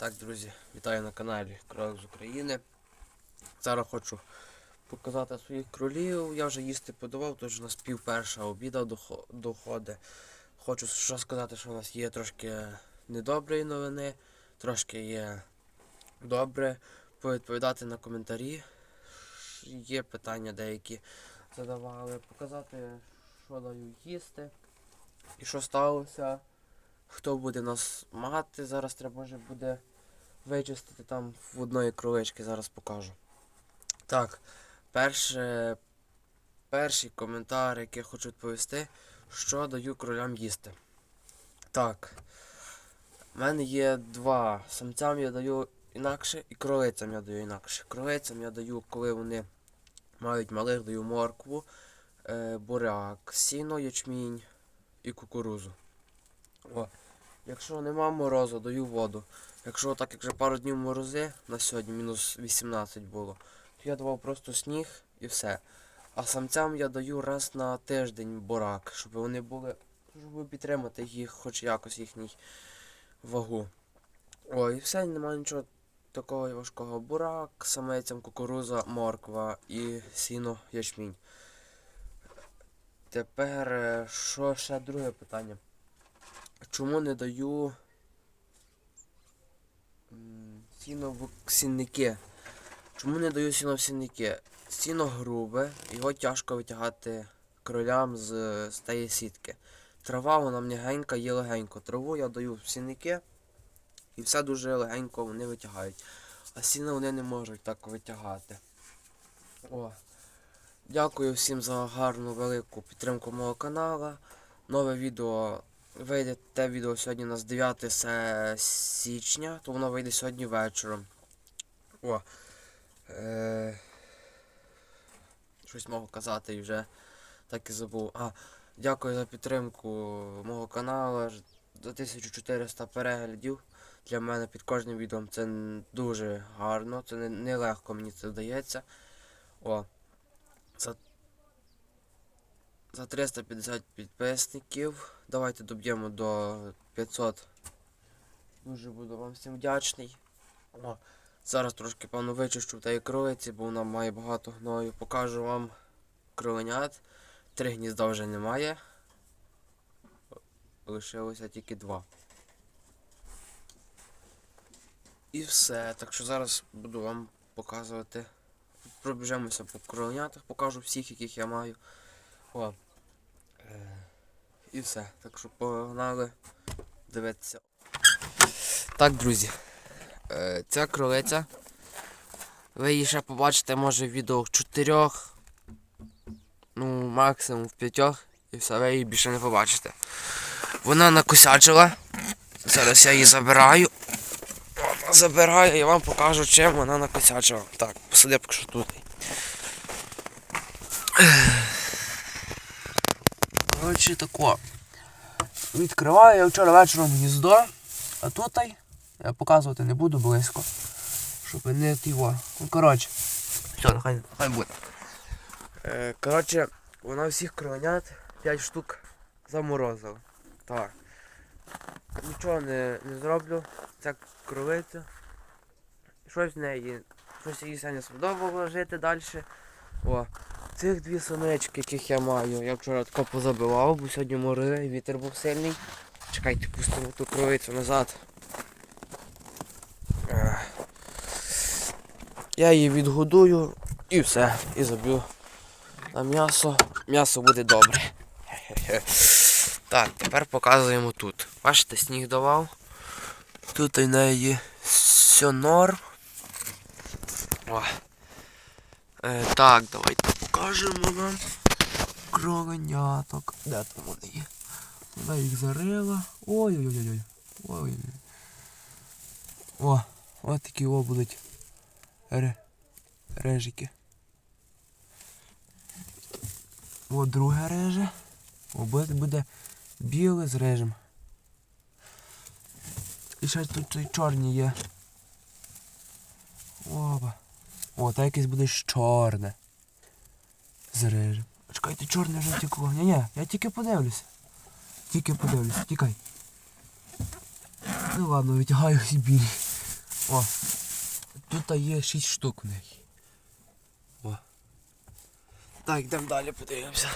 Так, друзі, вітаю на каналі Кролик з України. Зараз хочу показати своїх кролів. Я вже їсти подавав, тож у нас пів перша обіда дохо- доходить. Хочу що сказати, що у нас є трошки недоброї новини, трошки є добре. Повідповідати на коментарі. Є питання деякі задавали. Показати, що даю їсти і що сталося хто буде нас мати. Зараз треба вже буде вичистити там в одної кролички, зараз покажу. Так, перше, перший коментар, який я хочу відповісти, що даю кролям їсти. Так. У мене є два. Самцям я даю інакше і кролицям я даю інакше. Кролицям я даю, коли вони мають малих, даю моркву, е, буряк, сіно, ячмінь і кукурузу. О. Якщо нема морозу, даю воду. Якщо так як вже пару днів морози, на сьогодні мінус 18 було, то я давав просто сніг і все. А самцям я даю раз на тиждень бурак, щоб вони були, щоб підтримати їх, хоч якось їхній вагу. Ой, і все, немає нічого такого важкого. Бурак, самецям кукуруза, морква і сіно ячмінь. Тепер, е, що ще друге питання? Чому не даю м, сіно в сінники? Чому не даю сіно-сінники? Сіно грубе, його тяжко витягати кролям з, з сітки. Трава вона м'ягенька, є легенько. Траву я даю в сінники і все дуже легенько вони витягають. А сіно вони не можуть так витягати. О. Дякую всім за гарну велику підтримку мого каналу. Нове відео вийде те відео сьогодні у нас 9 січня, то воно вийде сьогодні вечором. О. Е... Щось можу казати і вже так і забув. А, дякую за підтримку мого каналу. За 1400 переглядів. Для мене під кожним відео це дуже гарно. Це не, не мені це вдається. О. За за 350 підписників. Давайте доб'ємо до 500. Дуже буду вам всім вдячний. О, зараз трошки певно вичищу і кролиці, бо вона має багато гною. Покажу вам кроленят. Три гнізда вже немає. Лишилося тільки два. І все. Так що зараз буду вам показувати. Пробіжемося по кроленятах, покажу всіх, яких я маю. О. Е, і все. Так що погнали дивитися. Так, друзі. Е, ця кролиця. Ви її ще побачите, може, в відео в чотирьох. Ну, максимум в п'ятьох. І все, ви її більше не побачите. Вона накосячила. Зараз я її забираю. Вона забираю і вам покажу, чим вона накосячила. Так, посиди поки що тут. Коротше тако. Відкриваю я вчора вечором гніздо, а тут я показувати не буду близько. Щоб не тіво. Ну коротше. Все, хай, хай буде. Е, коротше, вона всіх кроленят 5 штук заморозила. Так. Нічого не, не зроблю. Ця кролиця. Щось в неї. Щось їй не сподобало жити далі. О. Цих дві сонечки, яких я маю, я вчора тако позабивав, бо сьогодні і вітер був сильний. Чекайте, пустимо ту кровицю назад. Я її відгодую і все, і заб'ю на м'ясо. М'ясо буде добре. Так, тепер показуємо тут. Бачите, сніг давав. Тут у неї все норм. О. Е, так, давайте покажемо вам кроленяток. Де там вони є? Вона їх зарила. Ой-ой-ой-ой. Ой. О, от такі о будуть ре... режики. О, друге реже. О, буде, біле з режем. І ще тут цей чорні є. Опа. О, та якесь буде чорне. З рижем. Чекайте, чорне вже втекло. Ні, ні, я тільки подивлюся. Тільки подивлюся, тікай. Ну ладно, витягаю і білі. О, тут є 6 штук в них. О. Так, йдемо далі, подивимося.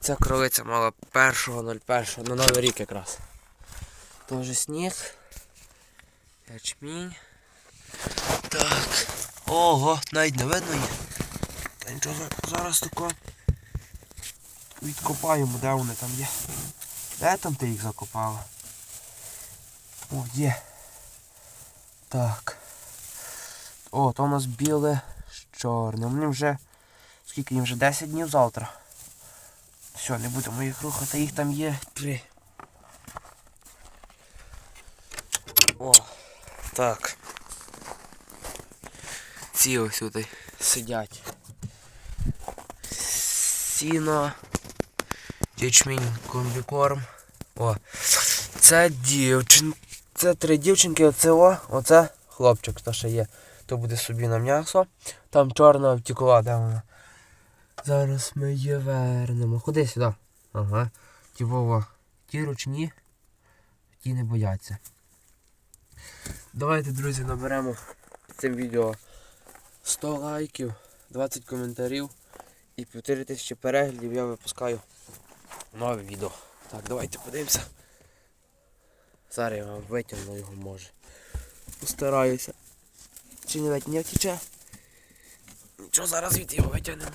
Ця кролиця мала 1.01 на Новий рік якраз. Тоже сніг. Ячмінь. Так. Ого, навіть не видно їх. Та нічого зараз тако. Відкопаємо, де вони там є. Де там ти їх закопала? О, є. Так. О, то у нас біле з чорним. Вони вже. Скільки їм вже 10 днів завтра. Все, не будемо їх рухати, їх там є три. О, так. Ці ось тут сидять. Сіно. Ячмінь комбікорм. О. Це дівчин. Це три дівчинки, оце о, оце хлопчик, то ще є. То буде собі на м'ясо. Там чорна втікла, де вона. Зараз ми її вернемо. Ходи сюди. Ага. Ті. Ті ручні, ті не бояться. Давайте, друзі, наберемо цим відео 100 лайків, 20 коментарів і 5000 переглядів я випускаю нове відео. Так, давайте подивимося. Зараз я витягну його може. Постараюся. Чи не навіть не втіче? Нічого, зараз від його витягнемо.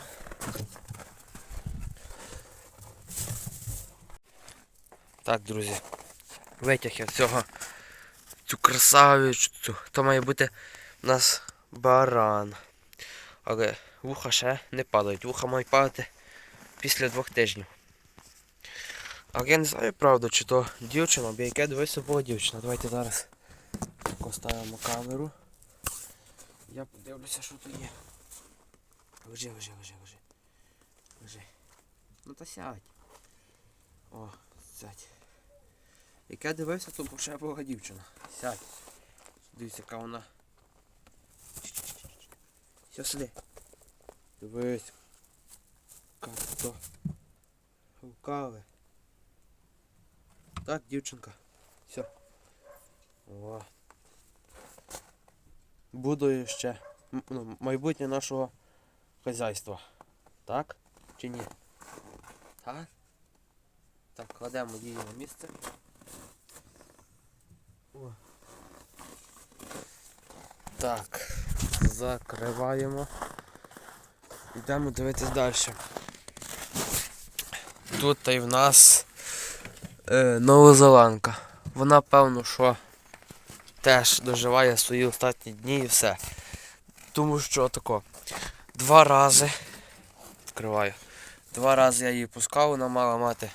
Так, друзі. Витяг я цього цю красавицю. То має бути у нас баран. Але вуха ще не падають. Вуха мають падати після двох тижнів. Але я не знаю, правда, чи то дівчина, бо яке дивися була дівчина. Давайте зараз поставимо камеру. Я подивлюся, що тут є. Лежи, лежи, лежи, лежи. Лежи. Ну та сядь. О, сядь. Як я дивився, то ще була дівчина. Сядь. Дивіться, яка вона. Все сиди. Дивись. Як то. Лукаве. Так, дівчинка. Все. О. Буду ще ну, майбутнє нашого хазяйства. Так? Чи ні? Так? Так, кладемо її на місце. О. Так, закриваємо. Йдемо дивитись далі. Тут та й в нас е, новозеландка. Вона певно, що теж доживає свої останні дні і все. Тому що тако. Два рази. Відкриваю. Два рази я її пускав, вона мала мати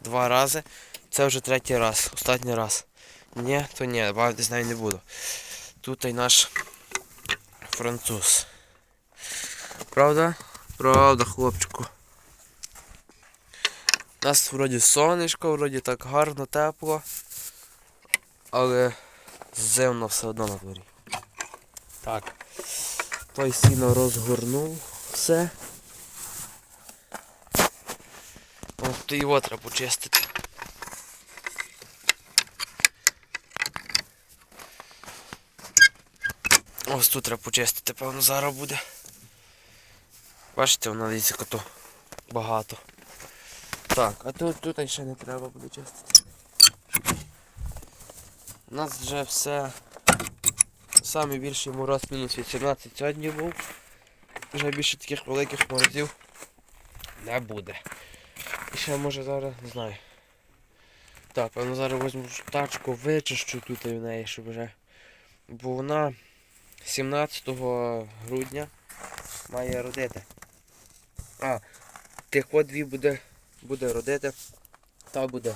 два рази. Це вже третій раз, останній раз. Ні, то ні, бавити з нею не буду. Тут і наш француз. Правда? Правда, хлопчику. У нас вроді сонечко, вроді так гарно, тепло. Але зимно все одно на дворі. Так. Той сіно розгорнув все. От то його треба почистити. Ось тут треба почистити, певно, зараз буде. Бачите, воно дивіться коту багато. Так, а тут, тут ще не треба буде чистити. У нас вже все. Самий більший мороз мінус 18 сьогодні був. Вже більше таких великих морозів не буде. І ще може зараз, не знаю. Так, певно зараз візьму тачку, вичищу тут в неї, щоб вже. Бо вона 17 грудня має родити. А, тих от дві буде, буде родити. Та буде.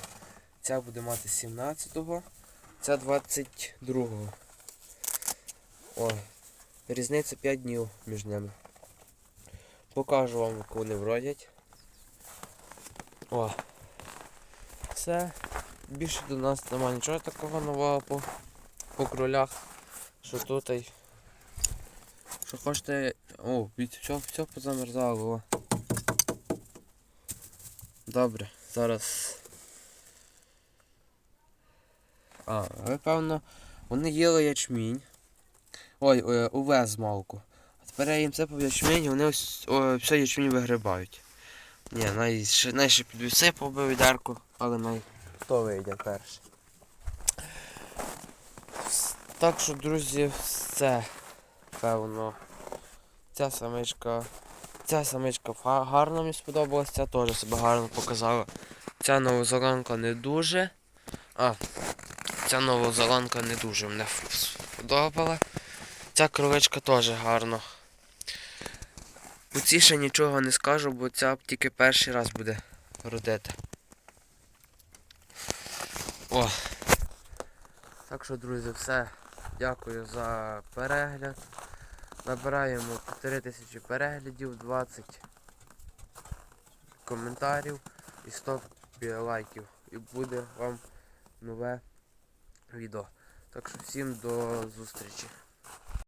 Ця буде мати 17-го, ця 22-го. О, різниця 5 днів між ними. Покажу вам, як вони вродять. О. Все. Більше до нас немає нічого такого нового по, по кролях. Що тут. Що хочете... О, все, все позамерзало. О. Добре, зараз А, ви певно, вони їли ячмінь. Ой, е, увез малку. А тепер я їм сипав ячмінь, і вони ось о, все ячмінь вигрибають. Ні, най ще, най ще підвісипав би але най хто вийде перший. Так що, друзі, все. Певно. Ця самичка. Ця самичка гарно мені сподобалась, ця теж себе гарно показала. Ця новозеландка не дуже. А, ця новозеландка не дуже мене сподобала. Ця кроличка теж гарно. У цій ще нічого не скажу, бо ця тільки перший раз буде родити. О. Так що, друзі, все. Дякую за перегляд. Набираємо 4000 переглядів, 20 коментарів і 100 лайків. І буде вам нове відео. Так що всім до зустрічі.